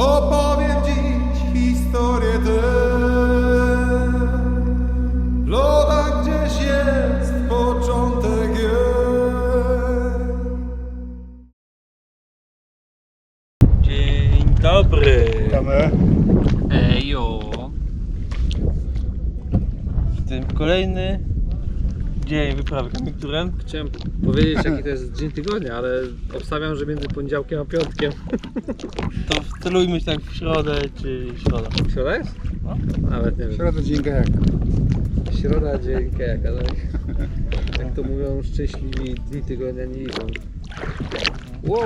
Opowiem dziś historię tę. W lodach gdzieś jest początek jej. Dzień dobry. Witamy. Ejo. W tym kolejny dzień wyprawy kamikturem. Chciałem powiedzieć jaki to jest dzień tygodnia, ale obstawiam, że między poniedziałkiem a piątkiem. To wcelujmy się tak w środę czy środa. Środa jest? No. Nawet nie wiem. Środa dzień kajaka. Środa, dzień kajaka, tak? Jak to mówią szczęśliwi dni tygodnia nie liczą. Wow,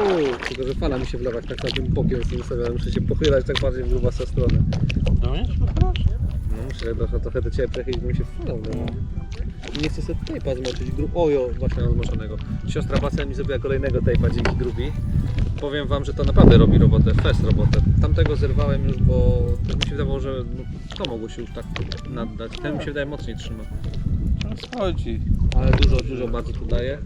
tylko że fala mi się wlewa tak na tym bokiem jestem ustawiony, muszę się pochylać tak bardziej w grubasą stronę. Do mnie się wyprawasz? No muszę trochę, trochę do Ciebie przechylić, bo mi się wlewa. I Nie chcę sobie tejpa zmoczyć, gru... ojo, właśnie mam zmoczonego. Siostra Basia mi zrobiła kolejnego tejpa dzięki grubi. Powiem Wam, że to naprawdę robi robotę, fest robotę. Tamtego zerwałem już, bo tak mi się wydawało, że no, to mogło się już tak naddać. Ten mi się wydaje mocniej trzyma. Chodzi. Ale dużo, dużo bardzo tu daje.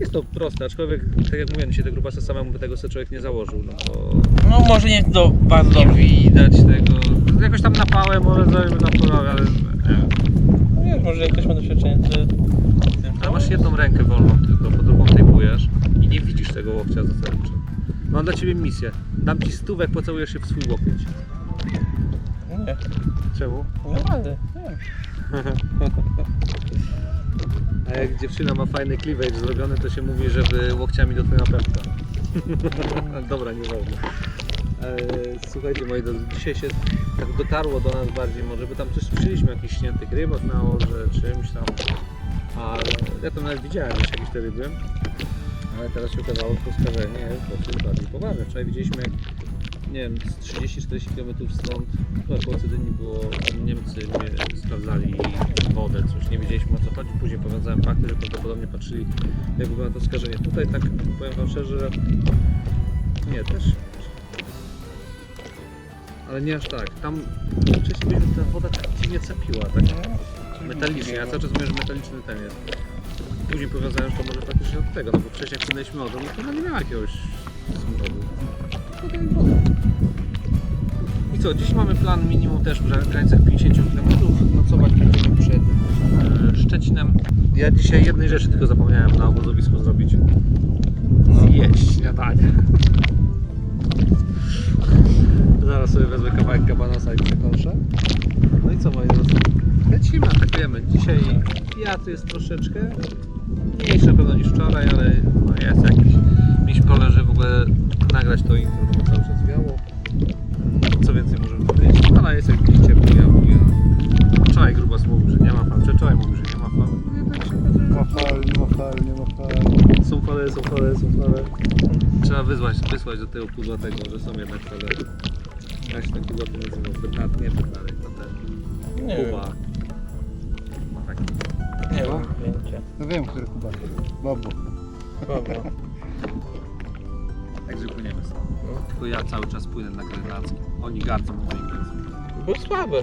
Jest to proste, aczkolwiek tak jak mówiłem, się te grubasy samemu by tego sobie człowiek nie założył, no bo No może nie do bardzo widać tego. Jakoś tam napałem, może zrobimy na polowie, ale. No wiesz, może jak ktoś ma doświadczenie, to... Ale masz jedną rękę wolną tylko, po drugą tejpujesz i nie widzisz tego łokcia zasadniczo. Mam dla Ciebie misję. Dam Ci stówek, pocałujesz się w swój łokieć. Nie, Czemu? naprawdę, nie. A jak dziewczyna ma fajny cleavage zrobiony, to się mówi, żeby łokciami dotknęła pępka. Dobra, nieważne. E, Słuchajcie moi drodzy, dzisiaj się tak dotarło do nas bardziej może, bo tam coś słyszeliśmy o jakichś śniętych rybach na orze, czymś tam. Ale ja tam nawet widziałem już jakieś te ryby. Ale teraz się okazało, że to skażenie jest bardziej poważne. Wczoraj widzieliśmy jak, nie wiem, z 30-40 km stąd, chyba koło Cydyni było, Niemcy nie, sprawdzali wodę, coś, nie wiedzieliśmy o co chodzi. Później powiązałem fakty, że prawdopodobnie patrzyli jak wygląda to skażenie. Tutaj tak, powiem Wam szczerze, że nie, też ale nie aż tak. Tam wcześniej byliśmy, ta woda tak dziwnie capiła, tak metalicznie. Ja cały czas mówię, że metaliczny ten jest. Później powiązałem, że to może faktycznie od tego, no bo wcześniej jak płynęliśmy odą, no to ona nie miała jakiegoś smogu. Woda i co, dziś mamy plan minimum też w granicach 50 km. Nocować będziemy przed e, Szczecinem. Ja dzisiaj jednej rzeczy tylko zapomniałem na obozowisku zrobić. Zjeść śniadanie. Zaraz sobie wezmę kawałek kabanosa i przekąszę. No i co moi drodzy? Lecimy, atakujemy. Dzisiaj wiatr jest troszeczkę mniejszy na pewno niż wczoraj, ale no jest jakiś. Mieliśmy plan, że w ogóle nagrać to intro, bo cały czas wiało. Co więcej możemy powiedzieć? Pana jest jak widzicie, buja, buja. Wczoraj grubas mówił, że nie ma fal, wczoraj mówił, że nie ma fal. No jednak się Nie ma fal, nie ma fal, nie ma fal. są fale, są fale, są fale. Trzeba wysłać, wysłać do tego pudła tego, że są jednak fale. Jak się pudła to nazywa? Bernard, nie Bernardek, no ten. Nie wiem, Kuba. Taki. nie mam pojęcia. No wiem, który Kuba. Bobo. Dobra. Także płyniemy sobie. Tylko ja cały czas płynę na grenacki. Oni gardzą moim gardzą. Bo słabe.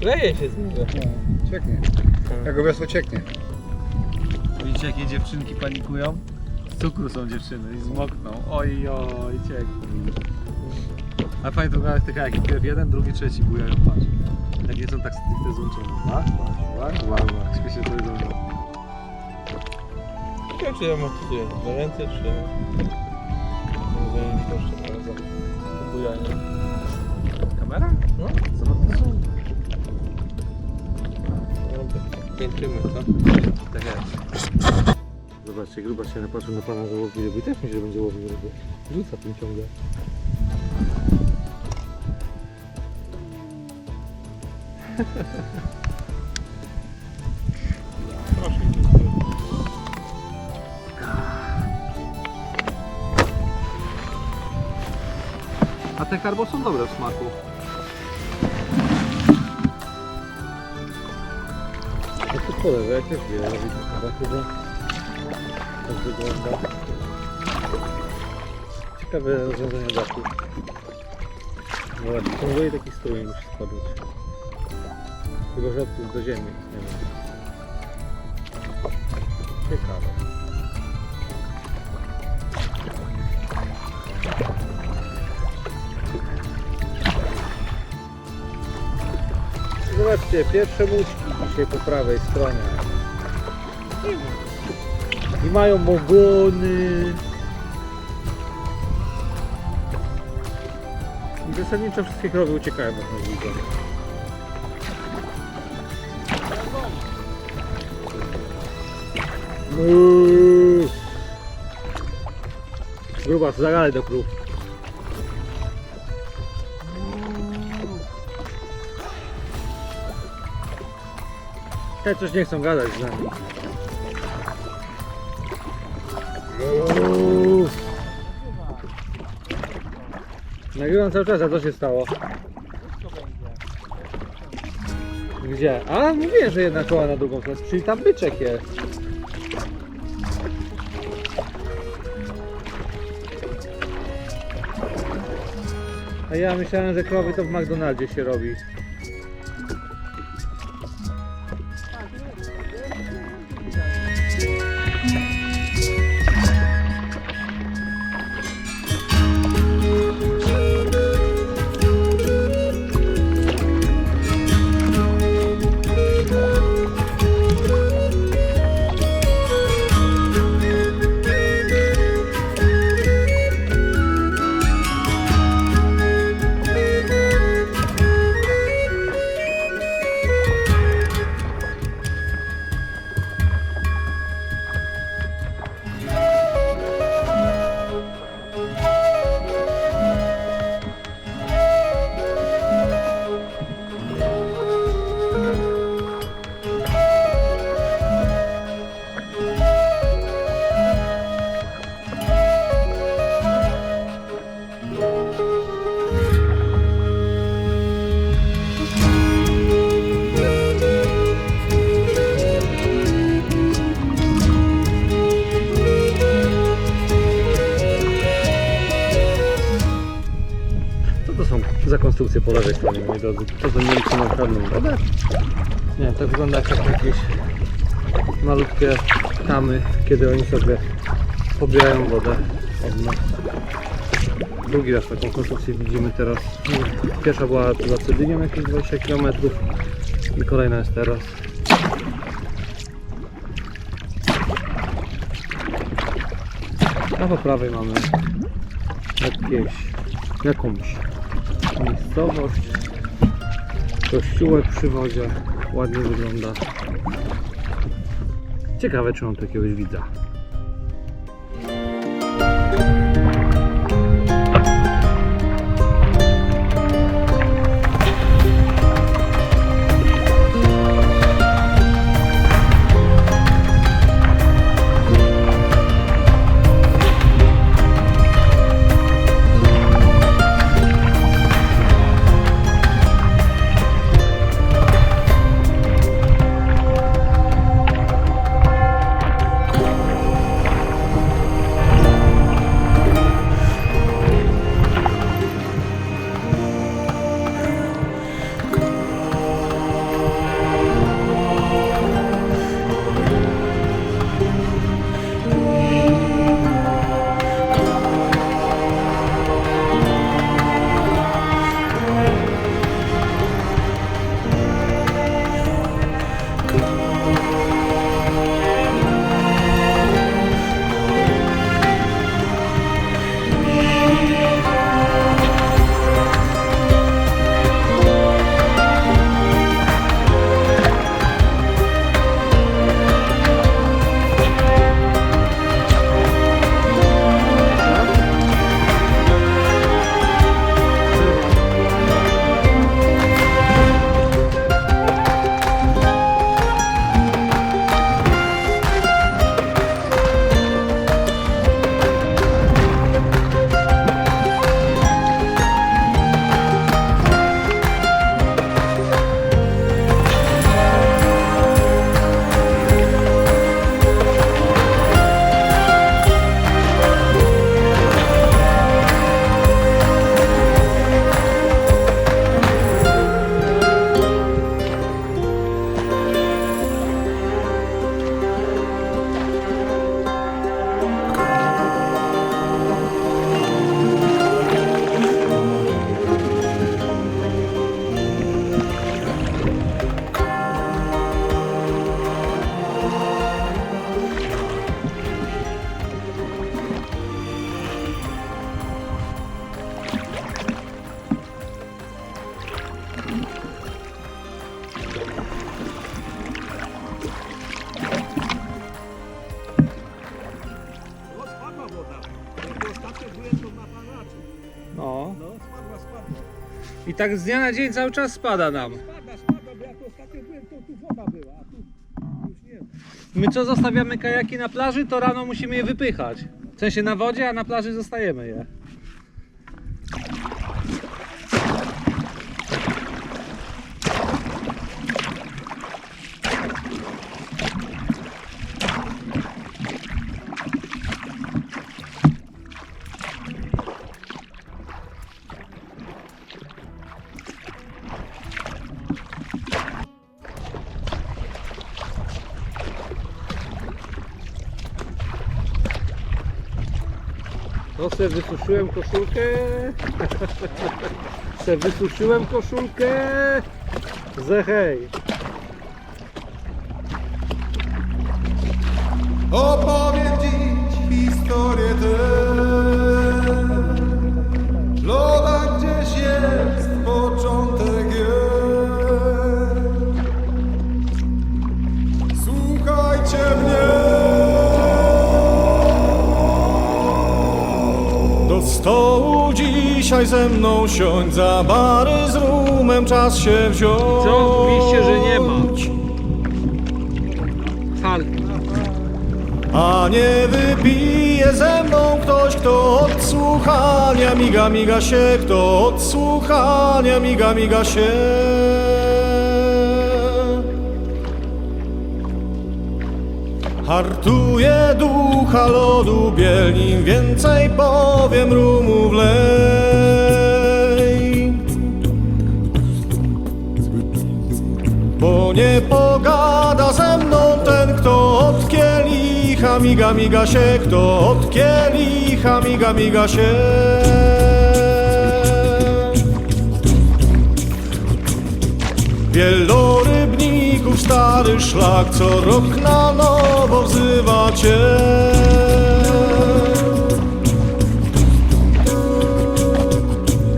Kleje się z niego. No, cieknie. Jak wiosło cieknie. Widzicie jakie dziewczynki panikują? Z cukru są dziewczyny i zmokną. Oj, oj, cieknie. A fajnie to wygląda te kajaki. Pierw jeden, drugi, trzeci bujają, patrz. Jak nie są tak stricte złączone. Łak, łak, łak, łak, łak. Śmiesznie to wygląda. Ciekawe czy ja mam tutaj na ręce, czy... Nie proszę bardzo. Bujanie. Kamera? No, Zobacz, no piętrzymy, co? Tak jest. Zobaczcie, gruba się napatrzył na pana, że łowi ryby. I też myślę, że będzie łowił ryby. Rzuca tym ciągle. Proszę. A te karbo są dobre w smaku. No to szkoda, że ja też wiem, ja widzę chyba tak wygląda. Ciekawe rozwiązanie dachu. Zobacz, ciągle taki strój musi spadać. Tylko rzadków do ziemi. Nie wiem. Ciekawe. Zobaczcie, pierwsze muszki dzisiaj po prawej stronie. I mają mogony. I zasadniczo wszystkie krowy uciekają od nowego. Widzą. Muuu. Gruba, zagalej do krów. Te coś nie chcą gadać z nami. Uuu. Nagrywam cały czas, a co się stało? Gdzie? A, mówię, że jedna koła na drugą stronę, czyli tam byczek jest. A ja myślałem, że krowy to w McDonaldzie się robi. To Niemcy na wodę? Nie, to wygląda jak jakieś malutkie tamy, kiedy oni sobie pobierają wodę od nas. Drugi raz taką konstrukcję widzimy teraz. Pierwsza była za Cedynią jakieś 20 km i kolejna jest teraz. A po prawej mamy jakieś, jakąś miejscowość. Kościółek przy wodzie. Ładnie wygląda. Ciekawe, czy on tu jakiegoś widza. Tak z dnia na dzień cały czas spada nam. Spada, spada, bo ja tu ostatnio byłem, to tu woda była, a tu już nie. My co zostawiamy kajaki na plaży, to rano musimy je wypychać. W sensie na wodzie, a na plaży zostajemy je. To se wysuszyłem koszulkę. se wysuszyłem koszulkę. Zehej. Opowiem dzisiaj ze mną siądź Za bary z rumem czas się wziąć Co? Mówiliście, że nie ma. Hal. A nie wypije ze mną ktoś, kto od słuchania miga, miga się, kto od słuchania miga, miga się. Hartuje ducha lodu biel, nim więcej powiem rumu wlej. Bo nie pogada ze mną ten, kto od kielicha miga, miga się, kto od kielicha miga, miga się. Wielorybników stary szlak, co rok na nowo wzywa cię.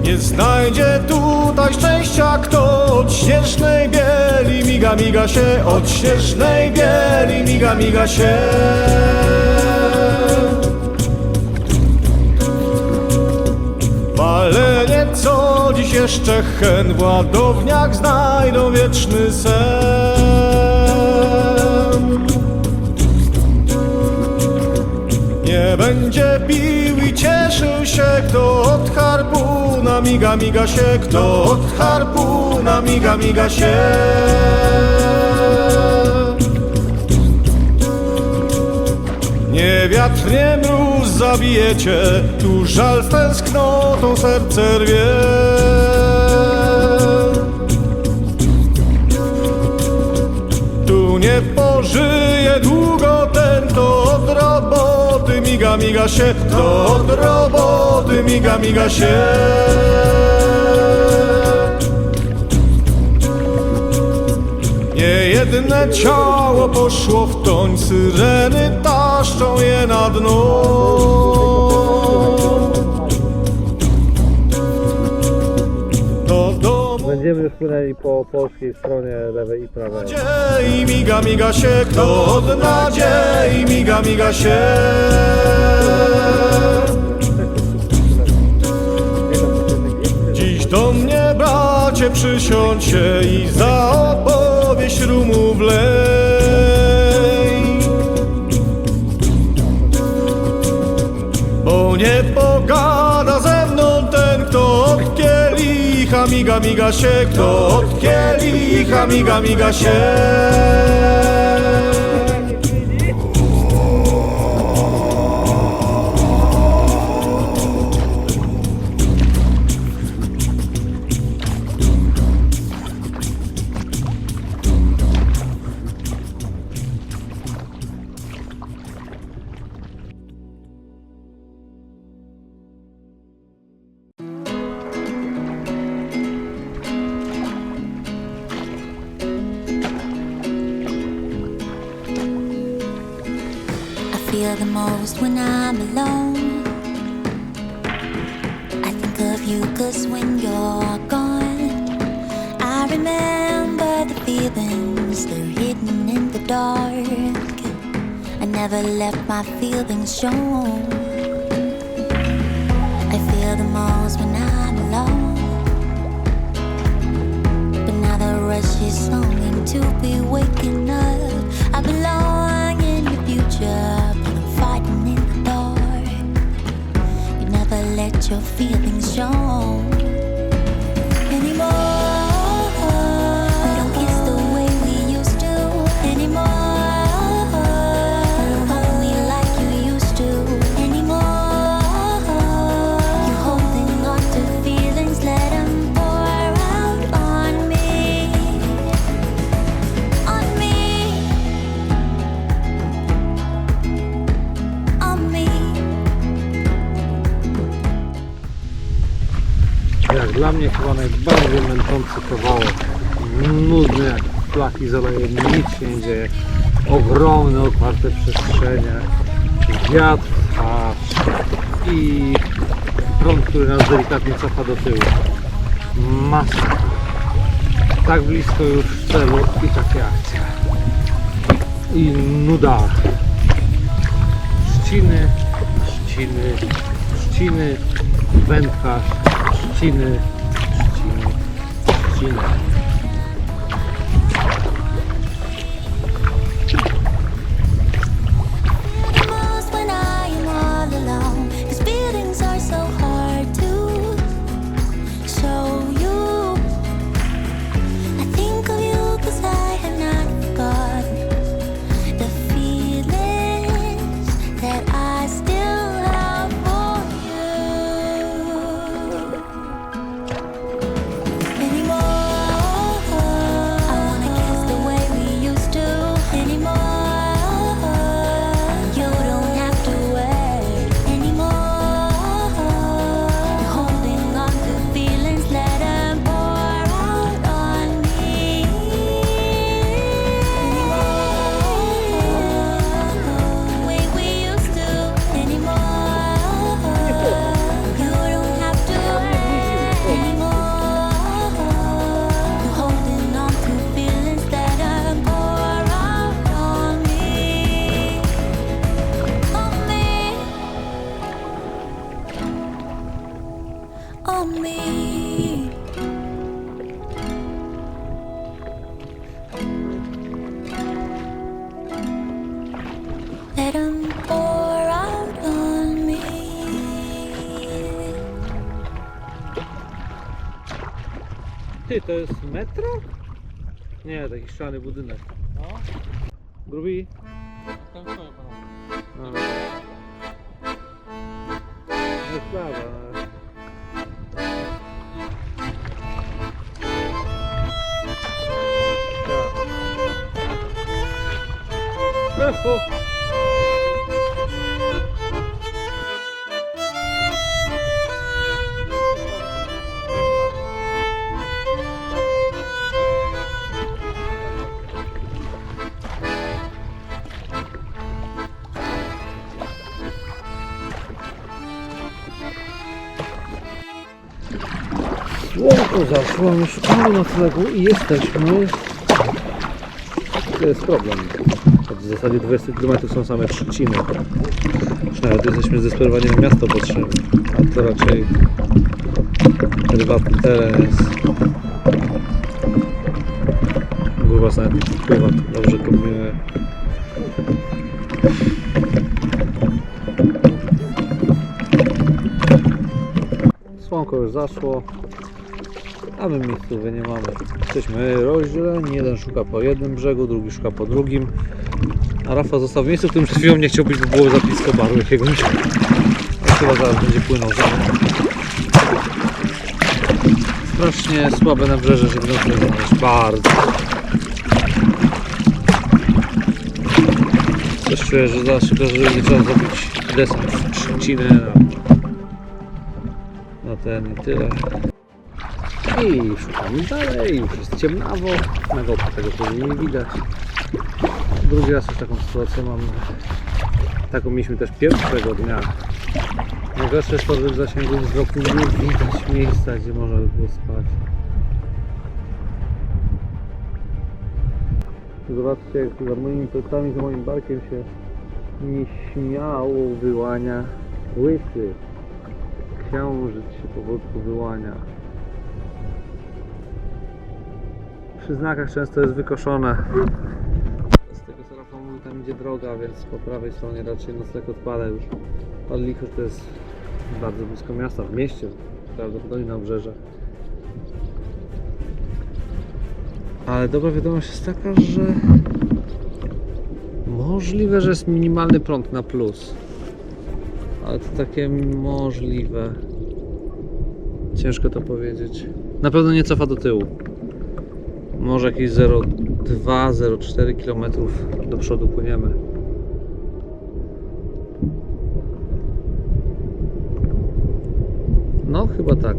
Nie znajdzie tutaj szczęścia kto od śnieżnej bieli miga, miga się, od śnieżnej bieli miga, miga się. Palenie co dziś jeszcze hen w ładowniach znajdą wieczny sen. Nie będzie pił i cieszył się, kto od harpuna miga, miga się, kto od harpuna miga, miga się. Nie wiatr, nie mróz zabijecie, tu żal z tęsknotą serce rwie. Tu nie pożyje długo ten, kto od roboty miga, miga się, kto od roboty miga, miga się. Niejedne ciało poszło w toń, syreny taszczą je na dno. Już płynęli po polskiej stronie lewej i prawej. nadziei miga, miga się, kto od nadziei miga, miga się. Dziś do mnie bracie przysiądź się i za opowieść rumu wlej. Bo nie pogada miga, miga się, kto od kielicha miga, miga się. feel the most when I'm alone. I think of you cause when you're gone, I remember the feelings, they're hidden in the dark. I never let my feelings show. I feel the most when I'm alone. But now the rush is longing to be waking up. I belong in your future. your feelings shown. Dla mnie chyba najbardziej męczący kawałek. Nudny jak flaki z olejem, nic się nie dzieje. Ogromne, otwarte przestrzenie, wiatr twarz i prąd, który nas delikatnie cofa do tyłu. Masa. Tak blisko już celu i takie akcje. I nuda. Trzciny, trzciny, trzciny, wędkarz, trzciny, trzciny, trzciny. Most Ty, to jest metro? Nie, taki szklany budynek. No. Grubi? Tam stoję pana. No. Nie sprawa. ale- Tak. Echo. Słonko zaszło, my szukamy noclegu i jesteśmy. To jest problem. W zasadzie 20 km są same trzciny. Nawet jesteśmy zdesperowani na miasto potrzebne. A to raczej prywatny teren jest. Gruba nawet nie wpływa, dobrze kombinuje. Słonko już zaszło, a my miejscowy nie mamy. Jesteśmy rozdzieleni, jeden szuka po jednym brzegu, drugi szuka po drugim. A Rafa został w miejscu, w którym przed chwilą nie chciał być, bo było za blisko baru jakiegoś. A chyba zaraz będzie płynął za mną. Strasznie słabe nabrzeże, żeby nocleg znaleźć. Bardzo. Też czuję, że zaraz się że będzie trzeba zrobić desant w trzcinę na, na ten i tyle. I szukamy dalej, już jest ciemnawo, na gopie tego pewnie nie widać. Drugi raz już taką sytuację mamy. Taką mieliśmy też pierwszego dnia. Najgorsze jest to, że w zasięgu wzroku nie widać miejsca, gdzie można by było spać. Zobaczcie, jak za moimi plecami, za moim barkiem się nieśmiało wyłania łysy. Księżyc się powolutku wyłania. Przy znakach często jest wykoszone. Z tego co Rafał tam idzie droga, więc po prawej stronie raczej nocleg odpada już. Pan Lichor to jest bardzo blisko miasta, w mieście, prawdopodobnie na obrzeże. Ale dobra wiadomość jest taka, że możliwe, że jest minimalny prąd na plus. Ale to takie możliwe. Ciężko to powiedzieć. Na pewno nie cofa do tyłu. Może jakieś 0,2-0,4 km do przodu płyniemy. No, chyba tak.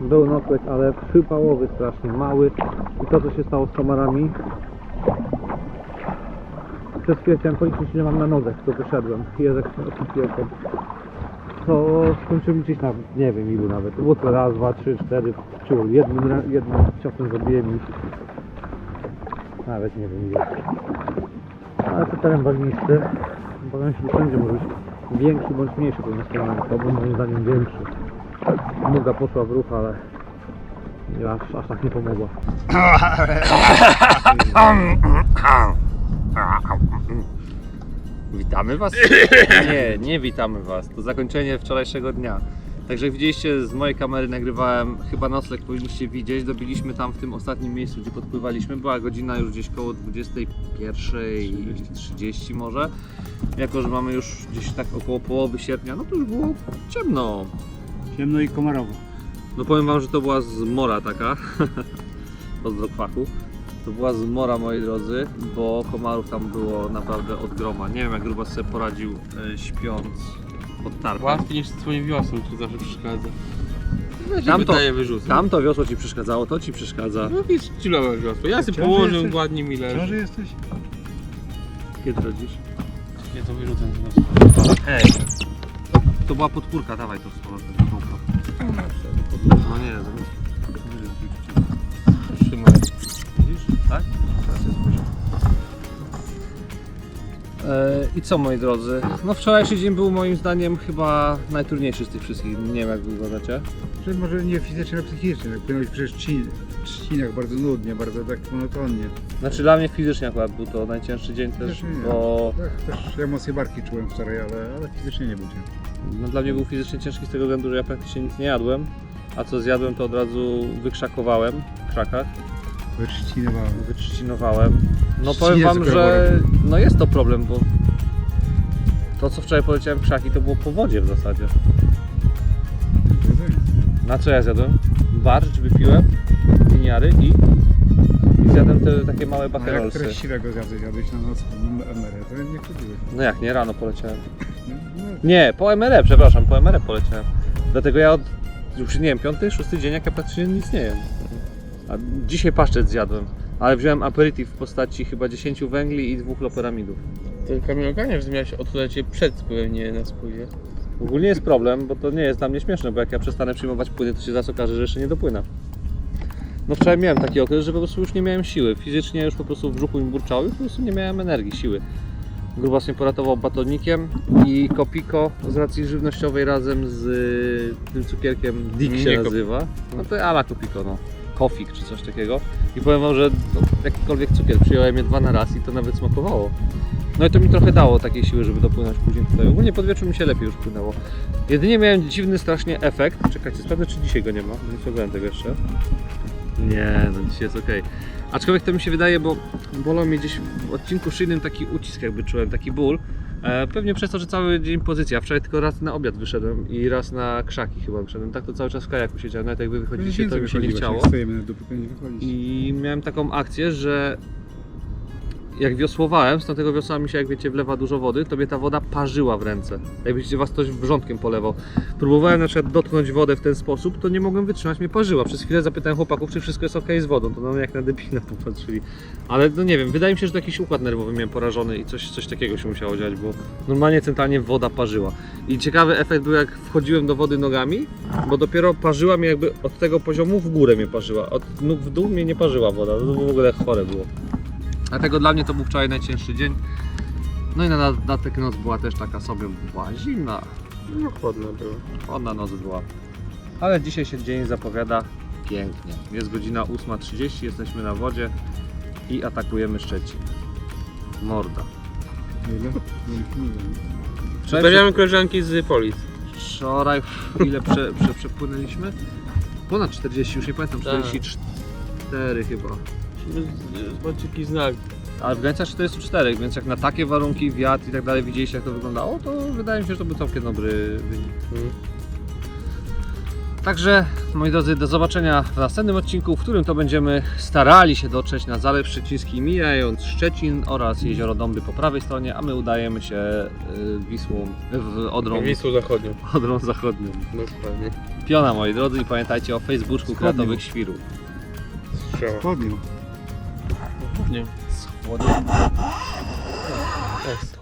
Był nokłet, ale przypałowy strasznie, mały. I to, co się stało z komarami. Przez chwilę chciałem policzyć, ile mam na nogach, to wyszedłem. Jezek okipielkiem. To skończyłem liczyć na, nie wiem ilu nawet. To było to raz, dwa, trzy, cztery. Ciul. Jednym, ra- jednym ciosem zabiłem ich. Nawet nie wiem ile. Ale to teren bagnisty. Powiem się, że wszędzie może być większy bądź mniejszy pełnosprawny. To był moim zdaniem większy. Noga poszła w ruch, ale nie, aż, aż tak nie pomogła. Witamy Was? Nie, nie witamy Was. To zakończenie wczorajszego dnia. Także jak widzieliście, z mojej kamery nagrywałem chyba nocleg, powinniście widzieć. Dobiliśmy tam w tym ostatnim miejscu, gdzie podpływaliśmy. Była godzina już gdzieś koło 21.30 może. Jako, że mamy już gdzieś tak około połowy sierpnia, no to już było ciemno. Ciemno i komarowo. No powiem wam, że to była zmora taka. Pozdro kwachu. To była zmora moi drodzy, bo komarów tam było naprawdę od groma. Nie wiem jak Grubas sobie poradził e, śpiąc pod tarpem. Łatwiej niż z twoim wiosłem, który zawsze przeszkadza. Tam Tam to- to je wyrzucę. Tam to wiosło ci przeszkadzało, to ci przeszkadza. No jakieś chillowe wiosło. Ja sobie Ciąży położę, jesteś? ładnie mi leży. Ciąży jesteś? Kiedy rodzisz? Ja to wyrzucę. Hej! To była podpórka, dawaj to z powrotem. No nie, zamiast... Trzymaj. I co moi drodzy? No wczorajszy dzień był moim zdaniem chyba najtrudniejszy z tych wszystkich. Nie wiem jak wy uważacie. Czy może nie fizycznie, ale psychicznie. Tak płynąłeś przez trzcin, trzcinach bardzo nudnie, bardzo tak monotonnie. Znaczy dla mnie fizycznie akurat był to najcięższy dzień też, Też nie. bo Tak, też emocje barki czułem wczoraj, ale, ale fizycznie nie był ciężki. no, dla mnie był fizycznie ciężki z tego względu, że ja praktycznie nic nie jadłem. A co zjadłem to od razu wykrzakowałem w krzakach, Wytrzcinowałem. wytrzcinowałem. No powiem wam, że no jest to problem, bo to co wczoraj poleciałem w krzaki to było po wodzie w zasadzie. Na co ja zjadłem? Barszcz wypiłem, winiary i, i zjadłem te takie małe A jak treściwego zjadłeś, jadłeś na noc emery, to nie chodziłeś. No jak nie, rano poleciałem. Nie, po MRE, przepraszam, po MRE poleciałem. Dlatego ja od już nie wiem, piąty, szósty dzień jak ja praktycznie nic nie jem. A dzisiaj paszczet zjadłem, ale wziąłem aperitif w postaci chyba 10 węgli i dwóch loperamidów. To Kamil ogarniasz, że miałeś przed spływem, nie na spływie. Ogólnie jest problem, bo to nie jest dla mnie śmieszne, bo jak ja przestanę przyjmować płyny, to się zaraz okaże, że jeszcze nie dopłynę. No wczoraj miałem taki okres, że po prostu już nie miałem siły. Fizycznie już po prostu w brzuchu mi burczało i po prostu nie miałem energii, siły. Grubas mnie poratował batonikiem i kopiko z racji żywnościowej razem z y, tym cukierkiem Dick się Nie Kop- nazywa. No to ala kopiko, no. Kofik czy coś takiego. I powiem wam, że jakikolwiek cukier przyjąłem je dwa na raz i to nawet smakowało. No i to mi trochę dało takiej siły, żeby dopłynąć później tutaj. Ogólnie pod wieczór mi się lepiej już płynęło. Jedynie miałem dziwny strasznie efekt. Czekajcie, sprawdzę czy dzisiaj go nie ma. Nie sprawdzałem tego jeszcze. Nie, no dzisiaj jest ok. Aczkolwiek to mi się wydaje, bo bolał mnie gdzieś w odcinku szyjnym taki ucisk jakby czułem, taki ból. E, pewnie przez to, że cały dzień pozycja. Wczoraj tylko raz na obiad wyszedłem i raz na krzaki chyba wyszedłem. Tak to cały czas w kajaku siedziałem. Nawet jak wy wychodzicie, to mi się nie chciało. Nie. I miałem taką akcję, że jak wiosłowałem, z tamtego wiosła mi się, jak wiecie, wlewa dużo wody, to mnie ta woda parzyła w ręce. Jakbyście was ktoś wrzątkiem polewał. Próbowałem na przykład dotknąć wodę w ten sposób, to nie mogłem wytrzymać, mnie parzyła. Przez chwilę zapytałem chłopaków, czy wszystko jest ok z wodą, to no jak na debila popatrzyli. Ale no nie wiem, wydaje mi się, że to jakiś układ nerwowy miałem porażony i coś, coś takiego się musiało dziać, bo normalnie centralnie woda parzyła. I ciekawy efekt był, jak wchodziłem do wody nogami, bo dopiero parzyła mnie jakby od tego poziomu w górę mnie parzyła. Od nóg w dół mnie nie parzyła woda. To w ogóle chore było. Dlatego dla mnie to był wczoraj najcięższy dzień. No i na dodatek noc była też taka sobie, była zimna. No chłodno było. Chłodna noc była. Ale dzisiaj się dzień zapowiada pięknie. Jest godzina 8.30, jesteśmy na wodzie i atakujemy Szczecin. Morda. Ile? Nie, nie wiem. Wczoraj, Powiedziałem koleżanki z Polic. wczoraj ile prze, prze, przepłynęliśmy? Ponad 40, już nie pamiętam, Tak. 44 chyba. Zobaczcie jaki znak. Ale w granicach 44, więc jak na takie warunki, wiatr i tak dalej widzieliście jak to wyglądało, to wydaje mi się, że to był całkiem dobry wynik. Mhm. Także, moi drodzy, do zobaczenia w następnym odcinku, w którym to będziemy starali się dotrzeć na Zalew Szczeciński, mijając Szczecin oraz Jezioro Dąbry po prawej stronie, a my udajemy się y, Wisłą, w Odrą, Wisłą zachodnią. Odrą Zachodnią. Dokładnie. Piona, moi drodzy, i pamiętajcie o Facebooku. Kreatowych Świrów. Strzała. Spodnią. Nie. Schłody. Jest.